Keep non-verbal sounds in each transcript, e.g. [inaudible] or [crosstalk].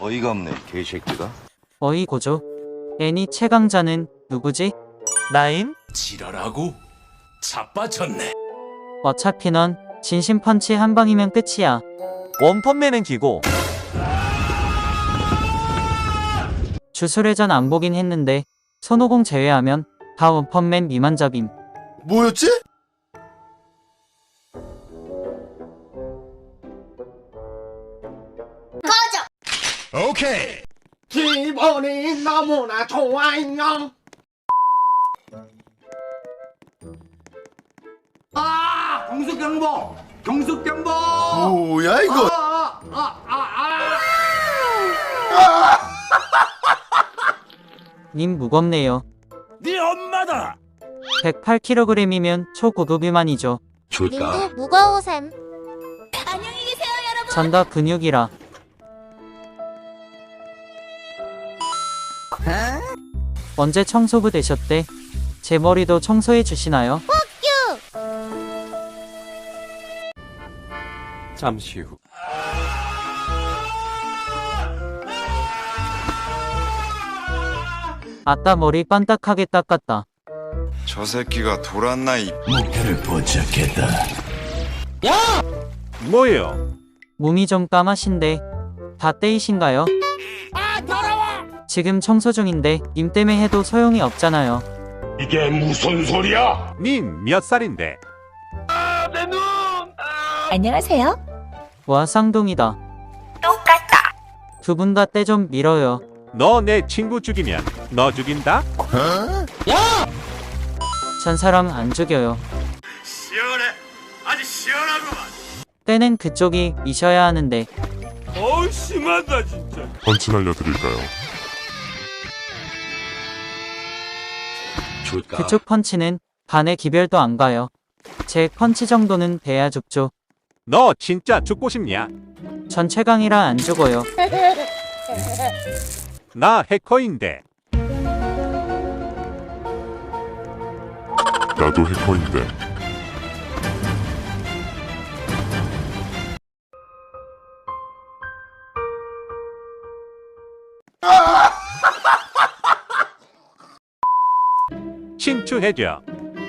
어이가 없네 개새끼가 어이고죠. 애니 최강자는 누구지? 나임? 지랄하고 자빠졌네. 어차피 넌 진심 펀치 한 방이면 끝이야. 원펀맨은 기고 주술회전 안 보긴 했는데 손오공 제외하면 다 원펀맨 미만잡임. 뭐였지? 오케이. 기분이 너무나 좋아요. 아, 경숙경보, 경숙경보. 뭐야 이거? 아, 아, 아, 님 무겁네요. 네 엄마다. 108kg이면 초고급 비만이죠. 님도 무거우셈. 전다 근육이라. 언제 청소부 되셨대? 제 머리도 청소해 주시나요? 잠시 후. 아따 머리 빤딱하게 닦았다. 저 새끼가 돌았나 이 목표를 포착했다. 뭐예요? 몸이 좀 까마신데 다 떼이신가요? 지금 청소 중인데 님 때문에 해도 소용이 없잖아요. 이게 무슨 소리야? 님 몇 살인데? 안녕하세요. 와 쌍둥이다. 똑같다. 두 분 다 때 좀 밀어요. 너 내 친구 죽이면 너 죽인다? 전 사람 안 죽여요. 시원해. 아주 시원하구만. 때는 그쪽이 미셔야 하는데 어우 심하다 진짜. 펀치 날려드릴까요? 줄까? 그쪽 펀치는 반의 기별도 안 가요. 제 펀치 정도는 돼야 죽죠. 너 진짜 죽고 싶냐? 전 최강이라 안 죽어요. [laughs] 나 해커인데. 나도 해커인데. [laughs] 친추해줘.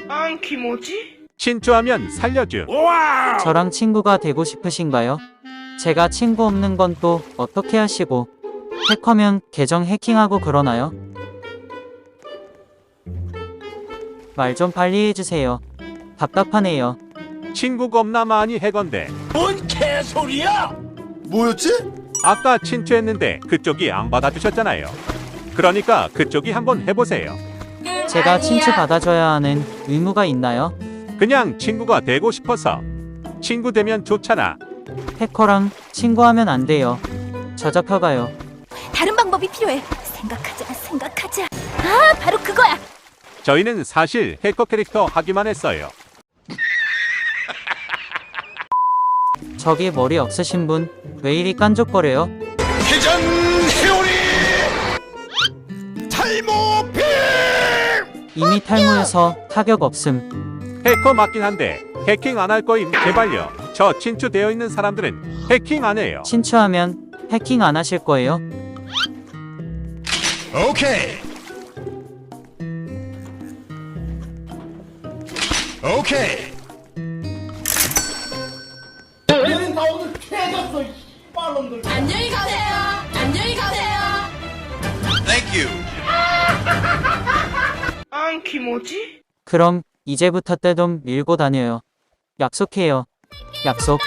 안 키모지? 친추하면 살려줘. 와! 저랑 친구가 되고 싶으신가요? 제가 친구 없는 건 또 어떻게 하시고 해커면 계정 해킹하고 그러나요? 말 좀 빨리 해주세요. 답답하네요. 친구 겁나 많이 해건데. 뭔 개소리야? 뭐였지? 아까 친추했는데 그쪽이 안 받아주셨잖아요. 그러니까 그쪽이 한번 해보세요. 제가 친추 받아줘야 하는 의무가 있나요? 그냥 친구가 되고 싶어서. 친구 되면 좋잖아. 해커랑 친구하면 안 돼요. 저 잡혀가요. 다른 방법이 필요해. 생각하자, 생각하자. 아, 바로 그거야. 저희는 사실 해커 캐릭터 하기만 했어요. 저기 머리 없으신 분 왜 이리 깐족거려요? 회전 회오리 탈모필 이미 탈모여서 타격 없음. 해커 맞긴 한데 해킹 안 할 거임 제발요. 저 친추되어 있는 사람들은 해킹 안 해요. 친추하면 해킹 안 하실 거예요? 오케이 오케이 얘는 나 오늘 캐졌어, 이 빨놈들. 안녕히 가세요. 안녕히 가세요. 안 키모지? 그럼 이제부터 때좀 밀고 다녀요. 약속해요. 약속.